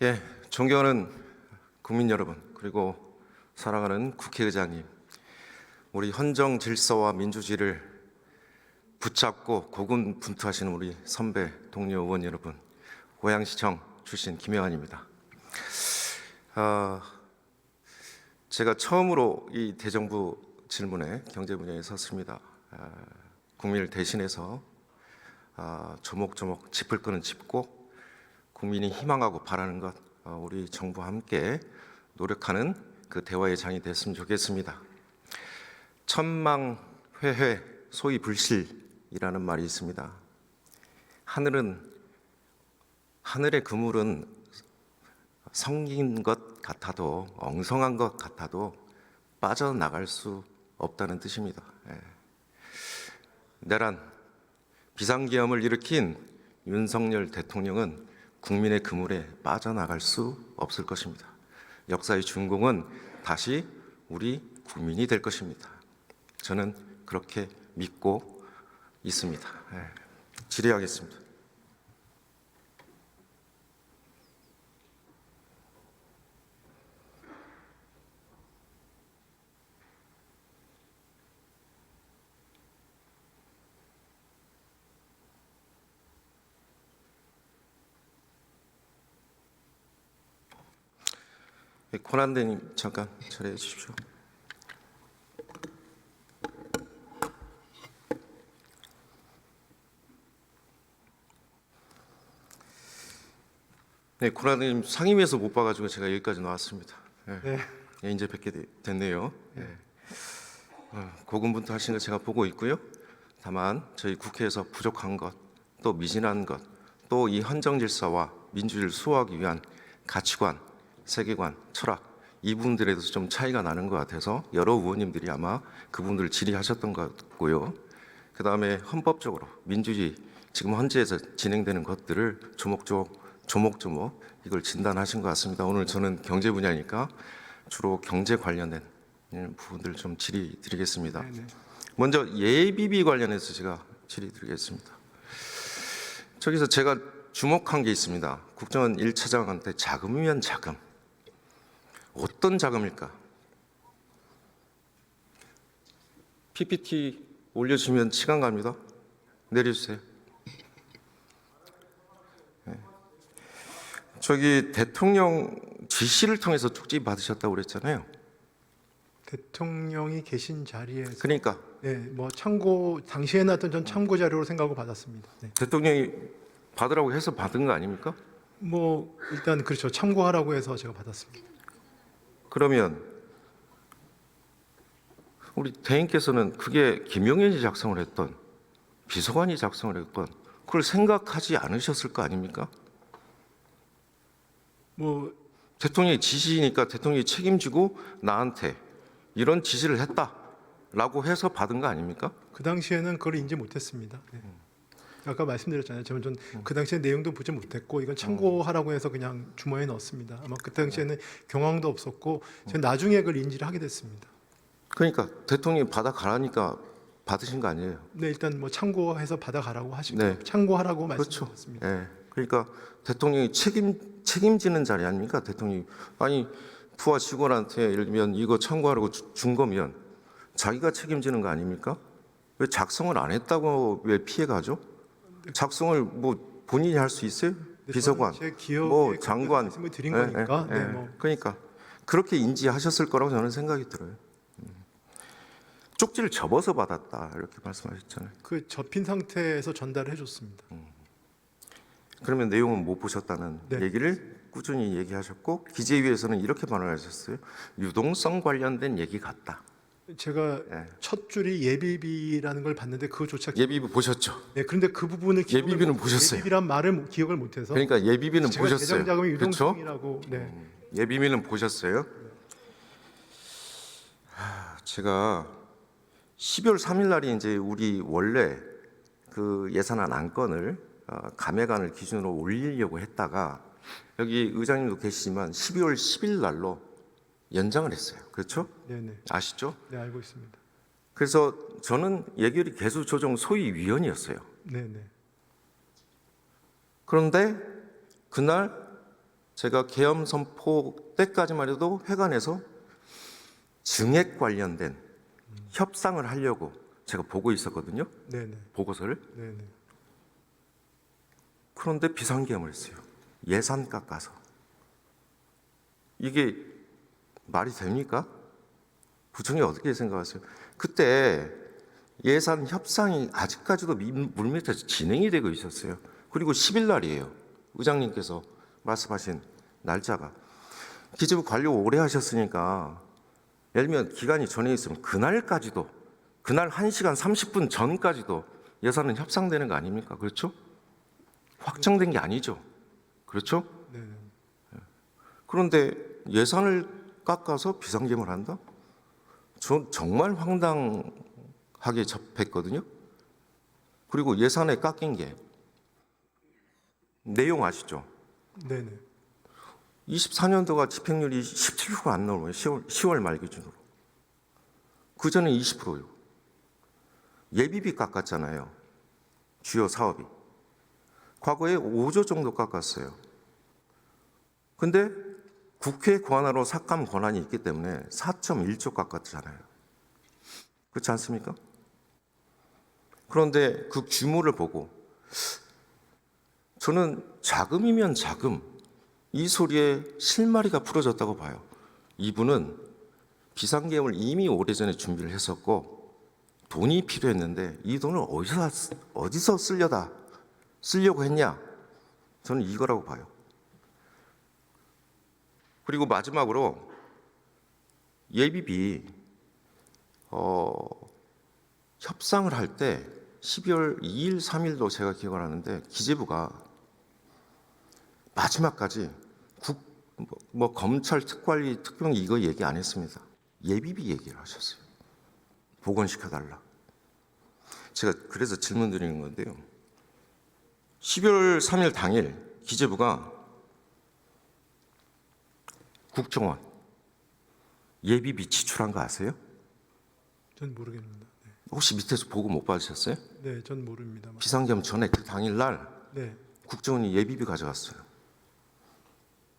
예, 존경하는 국민 여러분, 그리고 사랑하는 국회의장님, 우리 헌정 질서와 민주주의를 붙잡고 고군분투하시는 우리 선배 동료 의원 여러분, 고양시청 출신 김영환입니다. 아, 제가 처음으로 이 대정부 질문에 경제 분야에 섰습니다. 아, 국민을 대신해서 아, 조목조목 짚을 거는 짚고 국민이 희망하고 바라는 것 어, 우리 정부와 함께 노력하는 그 대화의 장이 됐으면 좋겠습니다. 천망 회회 소위 불실이라는 말이 있습니다. 하늘은 하늘의 그물은 성긴 것 같아도 엉성한 것 같아도 빠져나갈 수 없다는 뜻입니다. 예. 내란 비상기염을 일으킨 윤석열 대통령은 국민의 그물에 빠져나갈 수 없을 것입니다. 역사의 주인공은 다시 우리 국민이 될 것입니다. 저는 그렇게 믿고 있습니다. 예. 질의하겠습니다. 권한대님 잠깐 처리해 주십시오. 네, 권한대님 상임위에서 못 봐가지고 제가 여기까지 나왔습니다. 예. 네. 예, 이제 뵙게 되- 됐네요. 예. 어, 고군분투 하신 거 제가 보고 있고요. 다만 저희 국회에서 부족한 것, 또 미진한 것, 또 이 헌정 질서와 민주주의를 수호하기 위한 가치관, 세계관, 철학 이 부분들에 대해서 좀 차이가 나는 것 같아서 여러 의원님들이 아마 그 부분들을 질의하셨던 것 같고요. 그 다음에 헌법적으로 민주주의 지금 헌재에서 진행되는 것들을 조목조목 조목조목 이걸 진단하신 것 같습니다. 오늘 저는 경제 분야니까 주로 경제 관련된 부분들 좀 질의 드리겠습니다. 네, 네. 먼저 예비비 관련해서 제가 질의 드리겠습니다. 저기서 제가 주목한 게 있습니다. 국정원 1차장한테 자금이면 자금. 어떤 자금일까? PPT 올려주시면 시간 갑니다. 내려주세요. 네. 저기 대통령 지시를 통해서 쪽지 받으셨다고 그랬잖아요. 대통령이 계신 자리에서 그러니까 네, 뭐 참고 당시에 나왔던 전 참고 자료로 생각하고 받았습니다. 네. 대통령이 받으라고 해서 받은 거 아닙니까? 뭐 일단 그렇죠. 참고하라고 해서 제가 받았습니다. 그러면 우리 대행께서는 그게 김용현이 작성을 했던 비서관이 작성을 했던 그걸 생각하지 않으셨을 거 아닙니까? 뭐 대통령의 지시니까 대통령이 책임지고 나한테 이런 지시를 했다라고 해서 받은 거 아닙니까? 그 당시에는 그걸 인지 못했습니다. 네. 아까 말씀드렸잖아요. 저는 좀그 당시에 내용도 보지 못했고 이건 참고하라고 해서 그냥 주머니에 넣었습니다. 아마 그 당시에는 경황도 없었고 제가 나중에 그걸 인지를 하게 됐습니다. 그러니까 대통령이 받아 가라니까 받으신 거 아니에요? 네, 일단 뭐 참고해서 받아가라고 하시고 네. 참고하라고 그렇죠. 말씀드렸습니다. 예. 그러니까 대통령이 책임 책임지는 자리 아닙니까? 대통령이 아니 부하 직원한테 예를 들면 이거 참고하라고 주- 준 거면 자기가 책임지는 거 아닙니까? 왜 작성을 안 했다고 왜 피해 가죠? 작성을 뭐 본인이 할 수 있어요? 네, 비서관, 뭐 장관 예, 거니까 예, 네, 예. 뭐 그러니까 그렇게 인지하셨을 거라고 저는 생각이 들어요. 음. 쪽지를 접어서 받았다 이렇게 말씀하셨잖아요. 그 접힌 상태에서 전달해 줬습니다. 그러면 내용은 못 보셨다는 네. 얘기를 꾸준히 얘기하셨고 기재위에서는 이렇게 발언하셨어요. 유동성 관련된 얘기 같다. 제가 예. 첫 줄이 예비비라는 걸 봤는데 그거조차 기... 예비비 보셨죠? 네, 그런데 그 부분을 기억을 예비비는 못- 보셨어요? 예비비란 말을 못- 기억을 못해서 그러니까 예비비는 제가 보셨어요. 대장자금의 그렇죠? 유동성이라고 네. 예비비는 보셨어요? 하, 제가 12월 3일 날이 이제 우리 원래 그 예산안 안건을 어, 감액안을 기준으로 올리려고 했다가 여기 의장님도 계시지만 12월 10일 날로 연장을 했어요. 그렇죠? 네, 네. 아시죠? 네, 알고 있습니다. 그래서 저는 예결위 개수 조정 소위 위원이었어요. 네, 네. 그런데 그날 제가 계엄 선포 때까지만 해도 회관에서 증액 관련된 협상을 하려고 제가 보고 있었거든요. 네네. 보고서를. 네네. 그런데 비상계엄을 했어요. 예산 깎아서. 이게 말이 됩니까? 부총리 어떻게 생각하세요? 그때 예산 협상이 아직까지도 미- 물밑에서 진행이 되고 있었어요. 그리고 10일 날이에요. 의장님께서 말씀하신 날짜가. 기재부 관료 오래 하셨으니까 예를 들면 기간이 전에 있으면 그날까지도 그날 1시간 30분 전까지도 예산은 협상되는 거 아닙니까? 그렇죠? 확정된 게 아니죠. 그렇죠? 네네. 그런데 예산을 깎아서 비상계엄을 한다? 전 정말 황당하게 접했거든요. 그리고 예산에 깎인 게 내용 아시죠? 네네. 24년도가 집행률이 17%안 나오는 거예요. 10월, 10월 말 기준으로. 그 전에 20%요. 예비비 깎았잖아요. 주요 사업이. 과거에 5조 정도 깎았어요. 근데 국회 권한으로 삭감 권한이 있기 때문에 4.1조 깎았잖아요. 그렇지 않습니까? 그런데 그 규모를 보고 저는 자금이면 자금, 이 소리에 실마리가 풀어졌다고 봐요. 이분은 비상계엄을 이미 오래전에 준비를 했었고 돈이 필요했는데 이 돈을 어디서 쓰- 어디서 쓰려다 쓰려고 했냐? 저는 이거라고 봐요. 그리고 마지막으로 예비비 어, 협상을 할 때 12월 2일, 3일도 제가 기억을 하는데 기재부가 마지막까지 국, 뭐, 뭐 검찰 특관리 특경 이거 얘기 안 했습니다. 예비비 얘기를 하셨어요. 복원시켜달라. 제가 그래서 질문 드리는 건데요. 12월 3일 당일 기재부가 국정원 예비비 지출한 거 아세요? 전 모르겠습니다. 혹시 밑에서 보고 못 받으셨어요? 네, 전 모릅니다. 비상겸 전에 그 당일날 네. 국정원이 예비비 가져갔어요.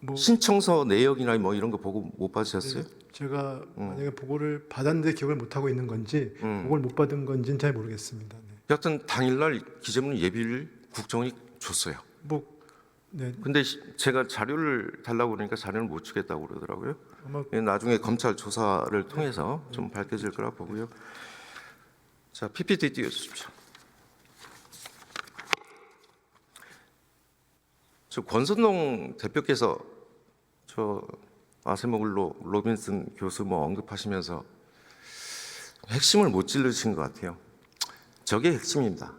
뭐 신청서 내역이나 뭐 이런 거 보고 못 받으셨어요? 네, 제가 만약에 보고를 받았는데 기억을 못 하고 있는 건지 음. 보고를 못 받은 건지는 잘 모르겠습니다. 네. 여하튼 당일날 기재부는 예비를 국정원이 줬어요. 뭐 네, 근데 시- 제가 자료를 달라고 그러니까 자료를 못 주겠다고 그러더라고요. 아마 예, 나중에 검찰 조사를 통해서 좀 밝혀질 거라 보고요. 자, PPT 띄워주십시오. 저 권선동 대표께서 저 아세모글로 로빈슨 교수 뭐 언급하시면서 핵심을 못 찔르신 것 같아요. 저게 핵심입니다.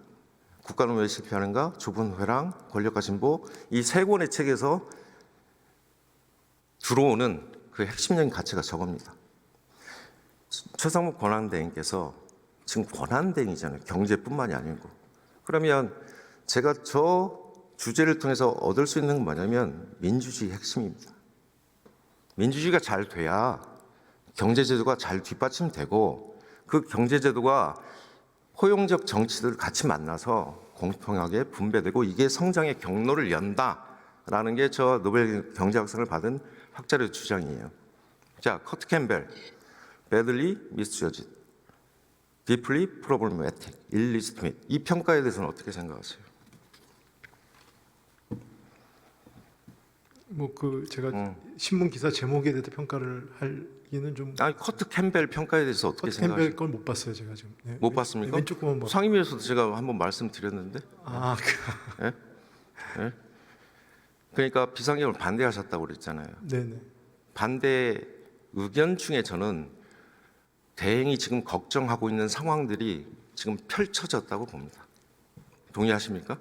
국가는 왜 실패하는가? 좁은 회랑, 권력과 진보 이 세 권의 책에서 들어오는 그 핵심적인 가치가 저겁니다. 최상무 권한대행께서 지금 권한대행이잖아요. 경제뿐만이 아니고. 그러면 제가 저 주제를 통해서 얻을 수 있는 건 뭐냐면 민주주의 핵심입니다. 민주주의가 잘 돼야 경제제도가 잘 뒷받침되고 그 경제제도가 포용적 정치들을 같이 만나서 공평하게 분배되고 이게 성장의 경로를 연다라는 게 저 노벨 경제학상을 받은 학자의 주장이에요. 자, 커트 캠벨, badly misjudged, deeply problematic, illegitimate. 이 평가에 대해서는 어떻게 생각하세요? 뭐 그 제가 음. 신문 기사 제목에 대해서 평가를 할기는 좀 아니, 커트 캠벨 평가에 대해서 어떻게 커트 생각하세요? 캠벨 걸 못 봤어요 제가 지금. 네, 못 왼- 봤습니까? 왼쪽 부분 뭐. 상임위에서도 제가 한번 말씀드렸는데 아, 그, 그러니까 비상경을 반대하셨다고 그랬잖아요. 네네. 반대 의견 중에 저는 대행이 지금 걱정하고 있는 상황들이 지금 펼쳐졌다고 봅니다. 동의하십니까?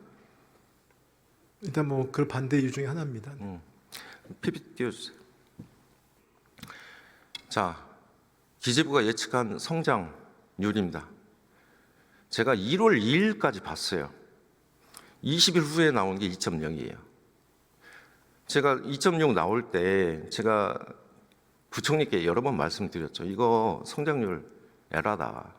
일단 뭐 그 반대 이유 중에 하나입니다. 음. PPT 띄워주세요. 자, 기재부가 예측한 성장률입니다. 제가 1월 2일까지 봤어요. 20일 후에 나온 게 2.0이에요. 제가 2.0 나올 때 제가 부총리께 여러 번 말씀드렸죠. 이거 성장률 에라다.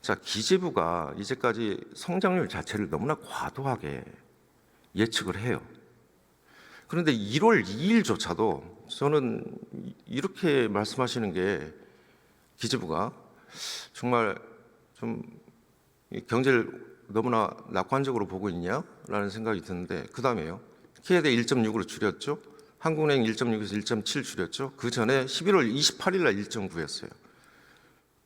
자, 기재부가 이제까지 성장률 자체를 너무나 과도하게 예측을 해요. 그런데 1월 2일조차도 저는 이- 이렇게 말씀하시는 게 기재부가 정말 좀이 경제를 너무나 낙관적으로 보고 있냐라는 생각이 드는데 그 다음에요. 키에대 1.6으로 줄였죠. 한국은행 1.6에서 1.7 줄였죠. 그 전에 11월 28일 날 1.9였어요.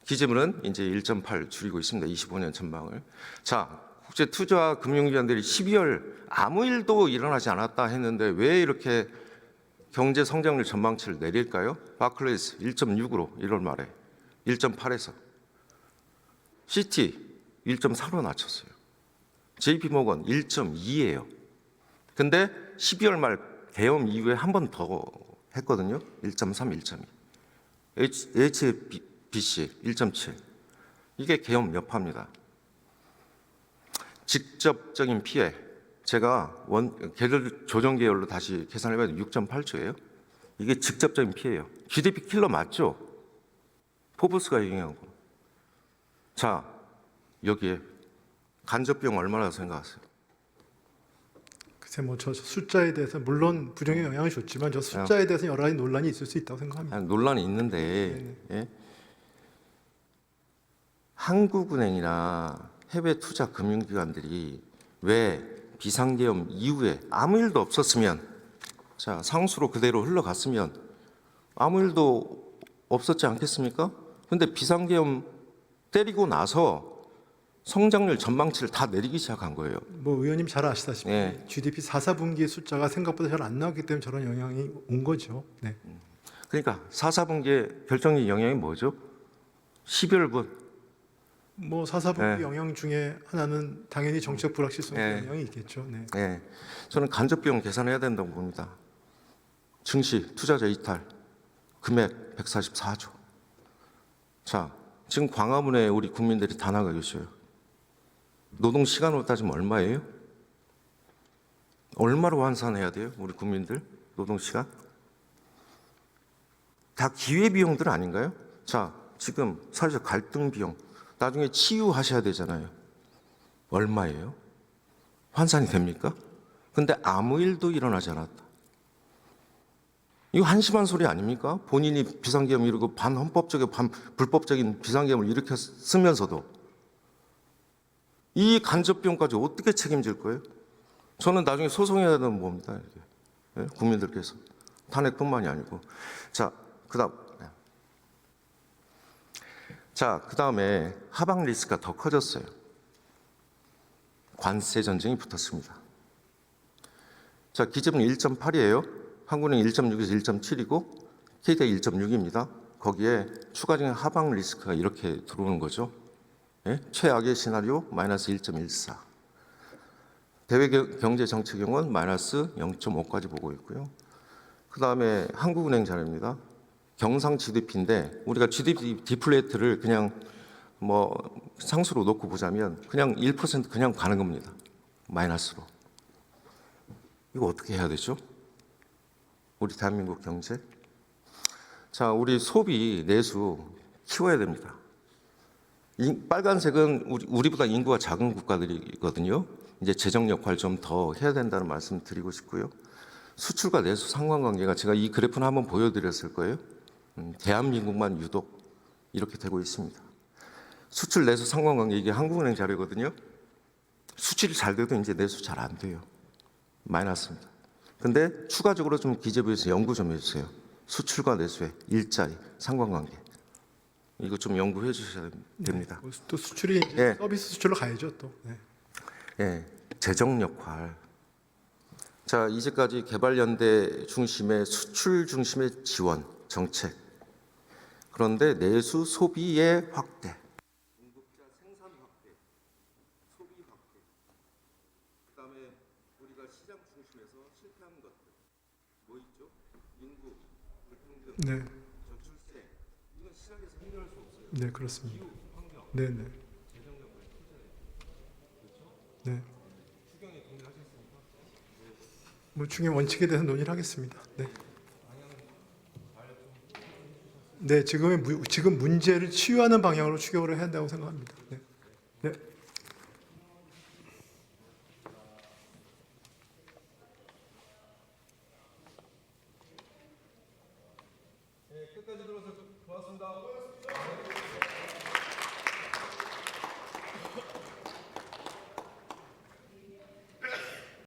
기재부는 이제 1.8 줄이고 있습니다. 25년 전망을. 자, 국제 투자 금융기관들이 12월 아무 일도 일어나지 않았다 했는데 왜 이렇게 경제 성장률 전망치를 내릴까요? 바클레이스 1.6으로 1월 말에 1.8에서 시티 1.4로 낮췄어요. JP 모건 1.2예요. 근데 12월 말 계엄 이후에 한 번 더 했거든요. 1.3, 1.2. H, HBC 1.7. 이게 계엄 여파입니다. 직접적인 피해. 제가 원 계절 조정 계열로 다시 계산해봐도 6.8조예요. 이게 직접적인 피해예요. GDP 킬러 맞죠? 포브스가 얘기한 거. 자, 여기에 간접비용 얼마나 생각하세요? 글쎄 뭐저 숫자에 대해서 물론 부정의 영향을 줬지만 저 숫자에 대해서 여러 가지 논란이 있을 수 있다고 생각합니다. 아니, 논란이 있는데 예? 한국은행이나 해외 투자 금융기관들이 왜 비상계엄 이후에 아무 일도 없었으면 자 상수로 그대로 흘러갔으면 아무 일도 없었지 않겠습니까? 근데 비상계엄 때리고 나서 성장률 전망치를 다 내리기 시작한 거예요. 뭐 의원님 잘 아시다시피 네. GDP 4, 4분기 숫자가 생각보다 잘 안 나왔기 때문에 저런 영향이 온 거죠. 네. 그러니까 4, 4분기의 결정적인 영향이 뭐죠? 12월분 뭐 4, 4분기 네. 영향 중에 하나는 당연히 정책 불확실성 의 네. 영향이 있겠죠. 네. 예, 저는 간접 비용 계산해야 된다고 봅니다. 증시, 투자자 이탈, 금액 144조. 자, 지금 광화문에 우리 국민들이 다 나가 계셔요. 노동 시간으로 따지면 얼마예요? 얼마로 환산해야 돼요, 우리 국민들? 노동 시간? 다 기회 비용들 아닌가요? 자, 지금 사회적 갈등 비용, 나중에 치유하셔야 되잖아요. 얼마예요? 환산이 됩니까? 근데 아무 일도 일어나지 않았다. 이거 한심한 소리 아닙니까? 본인이 비상계엄 이루고 반헌법적이고 반 불법적인 비상계엄을 일으켰으면서도 이 간접비용까지 어떻게 책임질 거예요? 저는 나중에 소송해야 되는 겁니다. 이게. 예? 국민들께서 탄핵뿐만이 아니고 자 그다음 네. 자 그 다음에 하방 리스크가 더 커졌어요. 관세 전쟁이 붙었습니다. 자, 기재부는 1.8이에요. 한국은행 1.6에서 1.7이고 KDI 1.6입니다. 거기에 추가적인 하방 리스크가 이렇게 들어오는 거죠. 예? 최악의 시나리오 마이너스 1.14. 대외 겨- 경제 정책용은 마이너스 0.5까지 보고 있고요. 그 다음에 한국은행 자료입니다. 경상 GDP인데 우리가 GDP 디플레이트를 그냥 뭐 상수로 놓고 보자면 그냥 1% 그냥 가는 겁니다. 마이너스로. 이거 어떻게 해야 되죠? 우리 대한민국 경제? 자, 우리 소비 내수 키워야 됩니다. 이 빨간색은 우리, 우리보다 인구가 작은 국가들이거든요. 이제 재정 역할 좀 더 해야 된다는 말씀 드리고 싶고요. 수출과 내수 상관관계가 제가 이 그래프는 한번 보여드렸을 거예요. 음, 대한민국만 유독 이렇게 되고 있습니다. 수출 내수 상관관계 이게 한국은행 자료거든요. 수출이 잘 돼도 이제 내수 잘 안 돼요. 마이너스입니다. 근데 추가적으로 좀 기재부에서 연구 좀 해주세요. 수출과 내수의 일자리 상관관계. 이거 좀 연구해 주셔야 됩니다. 뭐또 수출이 이제 예. 서비스 수출로 가야죠 또. 네. 예, 재정 역할. 자, 이제까지 개발연대 중심의 수출 중심의 지원 정책. 그런데 내수 소비의 확대. 공급자 생산 확대, 소비 확대. 그다음에 우리가 시장 중심에서 실패한 것들. 뭐 있죠? 인구, 불평등, 네. 저출생. 이건 시장에서 해결할 수 없어요. 네, 그렇습니다. 네, 네. 네. 뭐 중요 원칙에 대해서 논의를 하겠습니다. 네. 네, 지금의 무, 지금 문제를 치유하는 방향으로 추격을 해야 한다고 생각합니다. 네. 네.